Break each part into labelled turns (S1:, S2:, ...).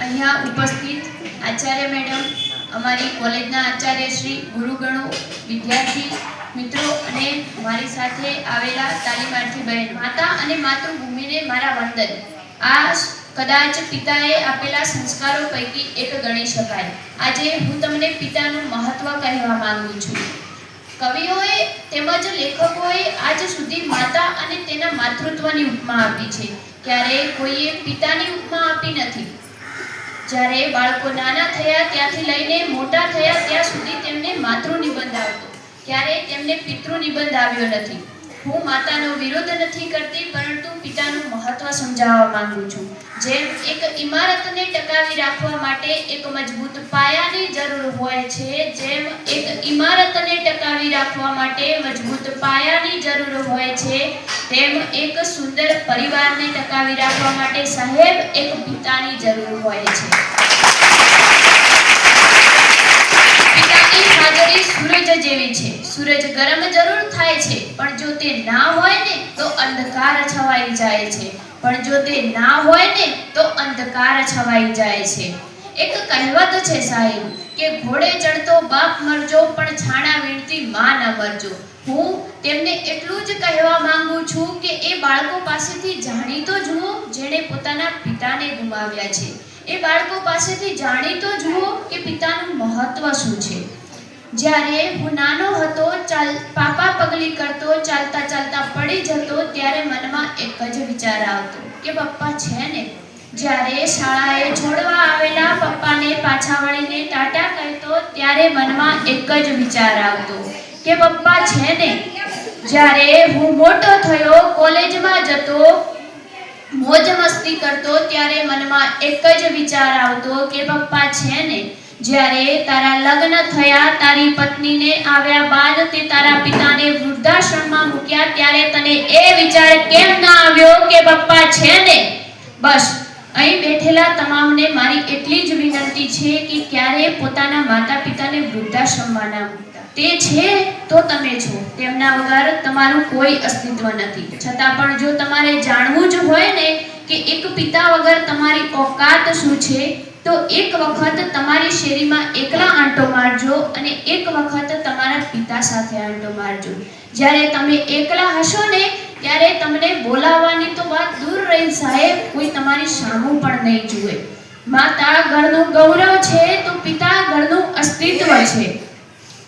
S1: અહીંયા ઉપસ્થિત આચાર્ય મેડમ, અમારી કોલેજના આચાર્ય શ્રી ગુરુગણો, વિદ્યાર્થી મિત્રો અને મારી સાથે આવેલા તાલીમાર્થી બહેન, માતા અને માતૃભૂમિને મારા વંદન. આ કદાચ પિતાએ આપેલા સંસ્કારો પૈકી એક ગણી શકાય. આજે હું તમને પિતાનું મહત્વ કહેવા માંગુ છું. કવિઓએ તેમજ લેખકોએ આજ સુધી માતા અને તેના માતૃત્વની ઉપમા આપી છે. ક્યારે કોઈએ પિતાની ઉપમા આપી નથી? જ્યારે બાળકો નાના થયા ત્યાંથી લઈને મોટા થયા ત્યાં સુધી તેમને માતૃ નિબંધ આવતો. ક્યારે તેમને પિતૃ નિબંધ આવ્યો નથી? હું માતાનો વિરોધ નથી કરતી, પરંતુ પિતાનું મહત્વ સમજાવવા માંગુ છું. જેમ એક ઇમારતને ટકાવી રાખવા માટે એક મજબૂત પાયાની જરૂર હોય છે, જેમ એક ઇમારતને ટકાવી રાખવા માટે મજબૂત પાયાની જરૂર હોય છે, તેમ એક સુંદર પરિવારને ટકાવી રાખવા માટે સાહેબ એક પિતાની જરૂર હોય છે. હાજરી સૂરજ જેવી છે. સૂરજ ગરમ જરૂર થાય છે, પણ જો તે ના હોય ને, તો અંધકાર છવાઈ જાય છે. પણ જો તે ના હોય ને, તો અંધકાર છવાઈ જાય છે. એક કહેવત છે સાહેબ, કે ઘોડે ચડતો બાપ મરજો, પણ છાણા વીણતી માં ન મરજો. હું તેમને એટલું જ કહેવા માંગુ છું કે એ બાળકો પાસેથી જાણી તો જુઓ જેણે પોતાના પિતાને ગુમાવ્યા છે. એ બાળકો પાસેથી જાણી તો જુઓ કે પિતાનું મહત્વ શું છે. જ્યારે હું નાનો હતો, ચાલ, પાપા પગલી કરતો, ચાલતા ચાલતા પડી જતો, ત્યારે મનમાં એક જ વિચાર આવતો કે પપ્પા છે ને. જ્યારે શાળાએ છોડવા આવેલા પપ્પાને પાછા વળીને ટાટા કહેતો, ત્યારે મનમાં એક જ વિચાર આવતો કે પપ્પા છે ને. જ્યારે હું મોટો થયો, કોલેજમાં જતો, મોજ મસ્તી કરતો, ત્યારે મનમાં એક જ વિચાર આવતો કે પપ્પા છે ને. જ્યારે તારા લગ્ન થયા, તારી પત્નીને આવ્યા બાદ તે તારા પિતાને વૃદ્ધાશ્રમમાં મૂક્યા, ત્યારે તને એ વિચાર કેમ ના આવ્યો કે પપ્પા છે ને? બસ, અહીં બેઠેલા તમામને મારી એટલી જ વિનંતી છે કે ક્યારે પોતાના માતા પિતાને વૃદ્ધાશ્રમમાં ના તે છે તો તમે છો. તેમના વગર તમારું કોઈ અસ્તિત્વ નથી. છતાં પણ જો તમારે જાણવું જ હોય ને કે એક પિતા વગર તમારી ઓકાત શું છે તો એક વખત તમારી શેરીમાં એકલા આંટો મારજો અને એક વખત તમારા પિતા સાથે આંટો મારજો. જ્યારે તમે એકલા હશો ને, ત્યારે તમને બોલાવવાની તો વાત દૂર રહી સાહેબ, કોઈ તમારી સામું પણ નહીં જુએ. માતા ઘરનું ગૌરવ છે તો પિતા ઘરનું અસ્તિત્વ છે.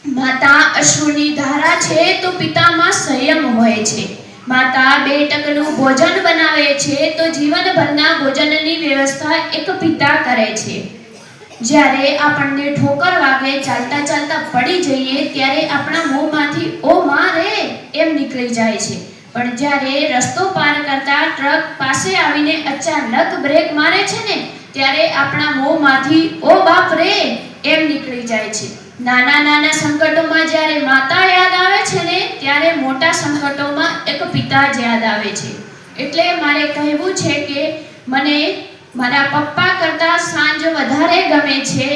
S1: માતા અશ્રુની ધારા છે તો પિતામાં સંયમ હોય છે. માતા બે ટકનું ભોજન બનાવે છે, તો જીવનભરના ભોજનની વ્યવસ્થા એક પિતા કરે છે. જ્યારે આપણને ઠોકર વાગે, ચાલતા ચાલતા પડી જઈએ, ત્યારે આપણા મોંમાંથી, ઓ માં રે! એમ નીકળી જાય છે. પણ જ્યારે રસ્તો પાર કરતા ટ્રક પાસે આવીને અચાનક બ્રેક મારે છે ને, ત્યારે આપણા મોંમાંથી, ઓ બાપ રે! એમ નીકળી જાય છે. નાના નાના સંકટોમાં જ્યારે માતા યાદ આવે છે ને, ત્યારે મોટા સંકટોમાં પિતા જ યાદ આવે છે. એટલે મારે કહેવું છે કે મને મારા પપ્પા કરતા સાંજ વધારે ગમે છે.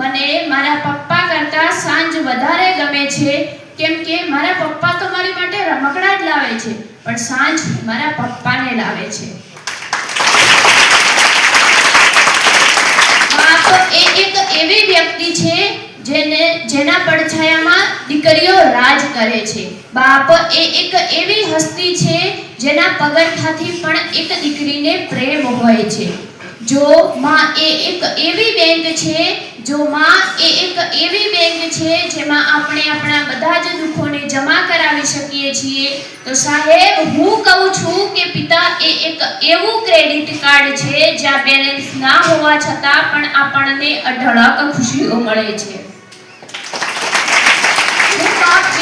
S1: મને મારા પપ્પા કરતા સાંજ વધારે ગમે છે. કેમ કે મારા પપ્પા તો મારી માટે રમકડા જ લાવે છે. પણ સાંજ મારા પપ્પાને લાવે છે બાપ એ એક એવી વ્યક્તિ છે જેને જેના પડછાયામાં દીકરીઓ રાજ કરે છે. બાપ એ એક એવી હસ્તી છે, જેના પગરખાથી પણ એક દીકરીને પ્રેમ હોય છે. જો માં એ એક એવી બેંક છે, જો માં એ એક એવી બેંક છે, જેમાં આપણે આપણા બધા જ દુઃખોને જમા કરાવી શકીએ છીએ, તો સાહેબ, હું કહું છું કે પિતા એ એક એવું ક્રેડિટ કાર્ડ છે, જ્યાં બેલેન્સ ના હોવા છતાં પણ આપણને અઢળક ખુશીઓ મળે છે.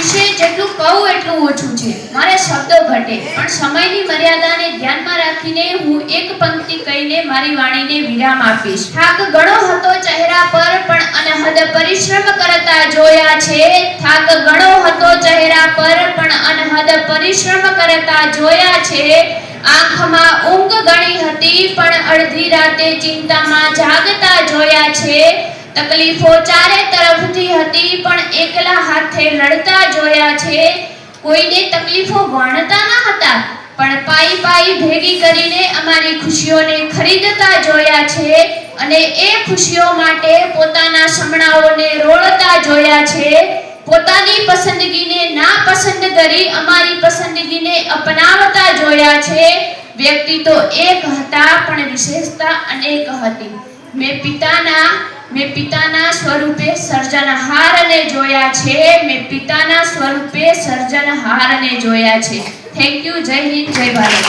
S1: વિશે જેટલું કહું એટલું ઓછું છે. મારે શબ્દો ઘટે, પણ સમયની મર્યાદાને ધ્યાનમાં રાખીને હું એક પંક્તિ કહીને મારી વાણીને વિરામ આપીશ. થાક ઘણો હતો ચહેરા પર, પણ અનહદ પરિશ્રમ કરતા જોયા છે. થાક ઘણો હતો ચહેરા પર, પણ અનહદ પરિશ્રમ કરતા જોયા છે. આંખમાં ઊંઘ ઘણી હતી, પણ અડધી રાતે ચિંતામાં જાગતા જોયા છે. તકલીફો ચારે તરફથી હતી, પણ એકલા હાથે લડતા જોયા છે. કોઈને તકલીફો વણતા ન હતા, પણ પાઈ પાઈ ભેગી કરીને અમારી ખુશીઓને ખરીદતા જોયા છે અને એ ખુશીઓ માટે પોતાના સમણાઓને રોળતા જોયા છે. પોતાની પસંદગીને ના પસંદ કરી અમારી પસંદગીને અપનાવતા જોયા છે. વ્યક્તિ તો એક હતા, પણ વિશેષતા અનેક હતી. મેં પિતાના મેં પિતાના સ્વરૂપે સર્જનહારને જોયા છે. મેં પિતાના સ્વરૂપે સર્જનહારને જોયા છે. થેન્ક યુ જય હિન્દ, જય ભારત.